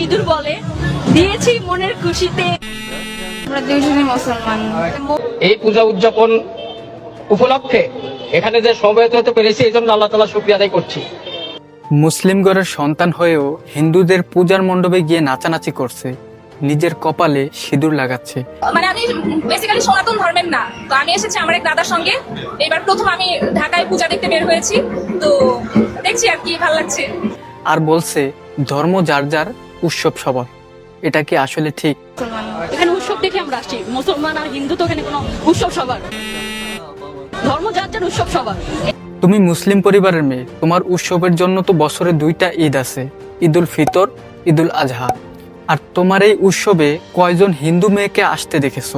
সিঁদুর বলে। দিয়েছি মনের খুশিতে। আমরা দুইজনই মুসলমান। এই পূজা উদযাপন উপলক্ষে এখানে যে সমবেত হতে পেরেছি এই জন্য আল্লাহ তালা শুক্রিয়া আদায় করছি। মুসলিম ঘরের সন্তান হয়েও হিন্দুদের পূজার মণ্ডপে গিয়ে নাচানাচি করছে। নিজের কপালে সিঁদুর লাগাচ্ছে। মানে আমি বেসিক্যালি সনাতন ধর্মের না। তো আমি এসেছি আমার এক দাদার সঙ্গে। এবার প্রথম আমি ঢাকায় পূজা দেখতে বের হয়েছি। তো দেখছি আর কি ভালো লাগছে। আর বলছে ধর্ম যার যার উৎসব সবার। এটা কি আসলে ঠিক? এখানে উৎসব দেখে আমরা আসছি। মুসলমান আর হিন্দু তো এখানে কোনো উৎসব সবার। ধর্ম যাচ্ছেন যার উৎসব সবার। তুমি মুসলিম পরিবারের মেয়ে। তোমার উৎসবের জন্য তো বছরে দুইটা ঈদ আছে। ঈদুল ফিতর ঈদুল আজহা। আর তোমার এই উৎসবে কয়জন হিন্দু মেয়েকে আসতে দেখেছ?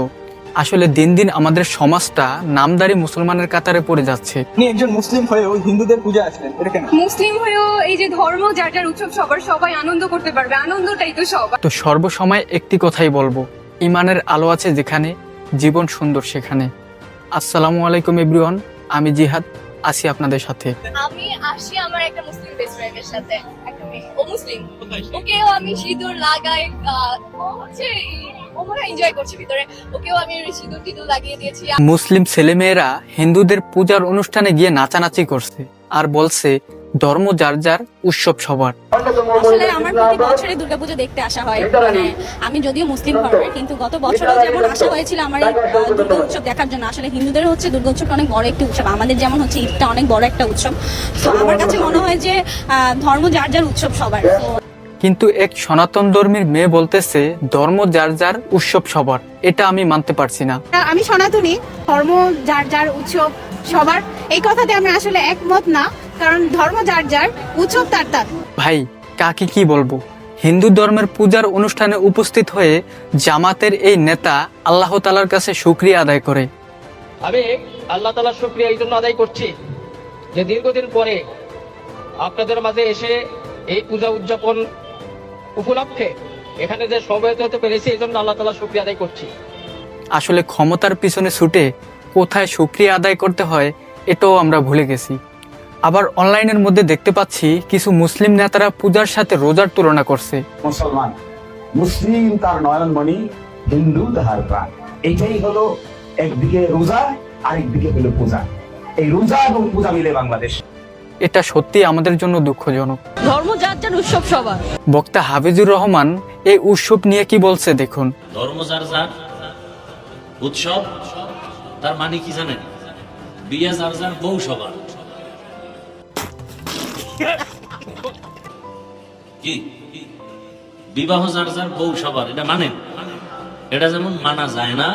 আসলে দিন দিন আমাদের সমাজটা নামদারি মুসলমানের কাতারে পড়ে যাচ্ছে। আপনি একজন মুসলিম হয়েও হিন্দুদের পূজা আসলেন এটা কেন? মুসলিম হয়েও এই যে ধর্ম যার যার উৎসব সবার সবাই আনন্দ করতে পারবে। আনন্দটাই তো সব তো সর্বসময় একটি কথাই বলব ইমানের আলো আছে যেখানে জীবন সুন্দর সেখানে। আসসালামু আলাইকুম এভরিওয়ান আমি জিহাদ আছি আপনাদের সাথে। আমি আসি আমার একটা মুসলিম বেস্ট ফ্রেন্ডের সাথে একটা মেয়ে। ও মুসলিম। ওকেও আমি সিঁদুর লাগাই ও হচ্ছে ও মনে এনজয় করছে ভিতরে। ওকেও আমি সিঁদুর টিঁদুর লাগিয়ে দিয়েছি। মুসলিম ছেলেমেয়েরা হিন্দুদের পূজার অনুষ্ঠানে গিয়ে নাচানাচি করছে আর বলছে ধর্ম যার যার উৎসব সবার। আসলে আমার প্রতি দুর্গাপুজো দেখতে আসা হয়। মানে আমি যদিও মুসলিম ধর্মের কিন্তু গত বছরও যেমন আসা হয়েছিল আমার এই দুর্গা উৎসব দেখার জন্য। আসলে হিন্দুদের হচ্ছে দুর্গা উৎসবটা অনেক বড় একটি উৎসব। আমাদের যেমন হচ্ছে ঈদটা অনেক বড় একটা উৎসব। তো আমার কাছে মনে হয় যে ধর্ম যার যার উৎসব সবার। তো কিন্তু এক সনাতন ধর্মীর মেয়ে বলতেছে ধর্ম যার যার উৎসব সবার। এটা আমি মানতে পারছি না। আমি সনাতনী ধর্ম যার যার উৎসব সবার। এই কথাতে আমি আসলে একমত না কারণ ধর্ম যার যার উৎসব তার তার। ভাই কাকে কি বলব? হিন্দু ধর্মের পূজার অনুষ্ঠানে উপস্থিত হয়ে জামাতের এই নেতা আল্লাহ তালার কাছে শুক্রিয়া আদায় করে। আমি আল্লাহ তালা শুক্রিয়া এই জন্য আদায় করছি যে দীর্ঘদিন পরে আপনাদের মাঝে এসে এই পূজা উদযাপন উপলক্ষে এখানে যে সমবেত হতে পেরেছি এই জন্য আল্লাহ তালা শুক্রিয়া আদায় করছি। আসলে ক্ষমতার পিছনে ছুটে কোথায় শুক্রিয়া আদায় করতে হয় এটাও আমরা ভুলে গেছি। আবার অনলাইনের মধ্যে দেখতে পাচ্ছি কিছু মুসলিম নেতারা পূজার সাথে রোজার তুলনা করছে। মুসলমান মুসলিম তার নয়নমণি হিন্দু তাহার প্রাণ। এইটাই হলো একদিকে রোজা আরেকদিকে হলো পূজা। এই রোজা এবং পূজা মিলে বাংলাদেশ। এটা সত্যি আমাদের জন্য দুঃখজনক। ধর্ম উৎসব সবার বক্তা হাফিজুর রহমান এই উৎসব নিয়ে কি বলছে দেখুন। ধর্ম যার যার উৎসব তার মানে কি জানেন? বিয়ে যার যার বউ সবার। কি? বিবাহ যার যার বউ সবার এটা মানে? এটা যেমন মানা যায় না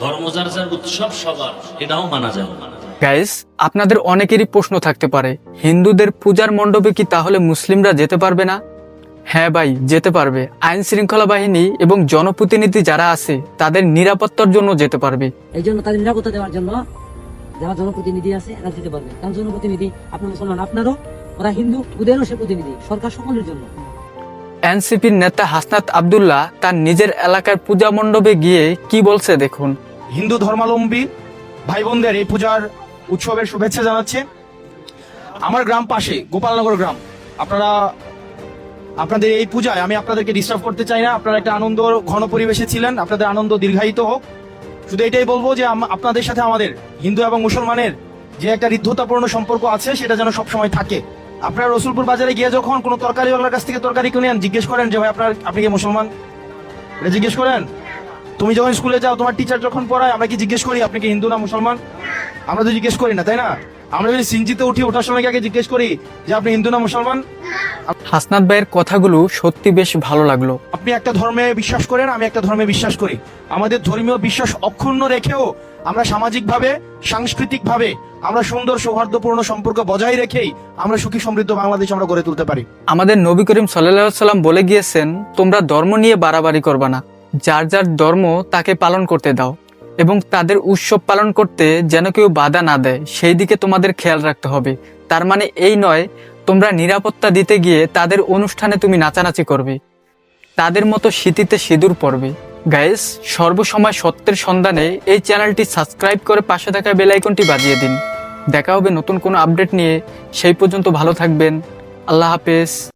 ধর্ম যার যার উৎসব সবার এটাও মানা যায় না। গাইস আপনাদের অনেকেরই প্রশ্ন থাকতে পারে হিন্দুদের পূজার মণ্ডপে কি তাহলে মুসলিমরা যেতে পারবে না? হ্যাঁ ভাই যেতে পারবে। আইন শৃঙ্খলা বাহিনী এবং জনপ্রতিনিধি যারা আছে তাদের নিরাপত্তার জন্য যেতে পারবে। এই জন্য তাদের নিরাপত্তা দেওয়ার জন্য যারা জনপ্রতিনিধি আছে এরা দিতে পারবে। কারণ জনপ্রতিনিধি আপনার মুসলমান আপনারও ওরা হিন্দু ওদেরও সে প্রতিনিধি সরকার সকলের জন্য। এনসিপির নেতা হাসনাত আব্দুল্লাহ তার নিজের এলাকার পূজা মণ্ডপে গিয়ে কি বলছে দেখুন। হিন্দু ধর্মাবলম্বী ভাই বোনদের এই পূজার উৎসবের শুভেচ্ছা জানাচ্ছে। আমার গ্রাম পাশে, গোপালনগর গ্রাম। আপনারা, আপনাদের এই পূজায় আমি আপনাদেরকে ডিস্টার্ব করতে চাই না। আপনারা একটা আনন্দ ঘন পরিবেশে ছিলেন, আপনাদের আনন্দ দীর্ঘায়িত হোক। শুধু এটাই বলব যে আপনাদের সাথে আমাদের হিন্দু এবং মুসলমানের যে একটা হৃদ্ধতাপূর্ণ সম্পর্ক আছে, সেটা যেন সবসময় থাকে। আপনারা রসুলপুর বাজারে গিয়ে যখন কোনো তরকারিওয়ালার কাছ থেকে তরকারি কিনেন জিজ্ঞেস করেন যে, ভাই, আপনার, আপনি কি মুসলমান? এটা জিজ্ঞেস করেন। তুমি যখন স্কুলে যাও, তোমার টিচার যখন পড়ায়, আমরা কি জিজ্ঞেস করি, আপনি কি হিন্দু না মুসলমান? আমরা তো জিজ্ঞেস করি না তাই না? আমরা যদি সিনজিতে উঠি ওঠার সময় আগে জিজ্ঞেস করি যে আপনি হিন্দু না মুসলমান? হাসনাত ভাইয়ের কথাগুলো সত্যি বেশ ভালো লাগল। আপনি একটা ধর্মে বিশ্বাস করেন আমি একটা ধর্মে বিশ্বাস করি। আমাদের ধর্মীয় বিশ্বাস অক্ষুণ্ণ রেখেও আমরা সামাজিকভাবে সাংস্কৃতিকভাবে আমরা সুন্দর সৌহার্দ্যপূর্ণ সম্পর্ক বজায় রেখেই আমরা সুখী সমৃদ্ধ বাংলাদেশ আমরা গড়ে তুলতে পারি। আমাদের নবী করিম সাল্লাহ সাল্লাম বলে গিয়েছেন তোমরা ধর্ম নিয়ে বাড়াবাড়ি করবা না। যার যার ধর্ম তাকে পালন করতে দাও। এবং তাদের উৎসব পালন করতে যেন কেউ বাধা না দেয়, সেই দিকে তোমাদের খেয়াল রাখতে হবে। তার মানে এই নয়, তোমরা নিরাপত্তা দিতে গিয়ে তাদের অনুষ্ঠানে তুমি নাচানাচি করবে। তাদের মতো শীতিতে সিঁদুর পড়বে। গাইস সর্বসময় সত্যের সন্ধানে এই চ্যানেলটি সাবস্ক্রাইব করে পাশে থাকা বেল আইকনটি বাজিয়ে দিন। দেখা হবে নতুন কোনো আপডেট নিয়ে। সেই পর্যন্ত ভালো থাকবেন। আল্লাহ হাফেজ।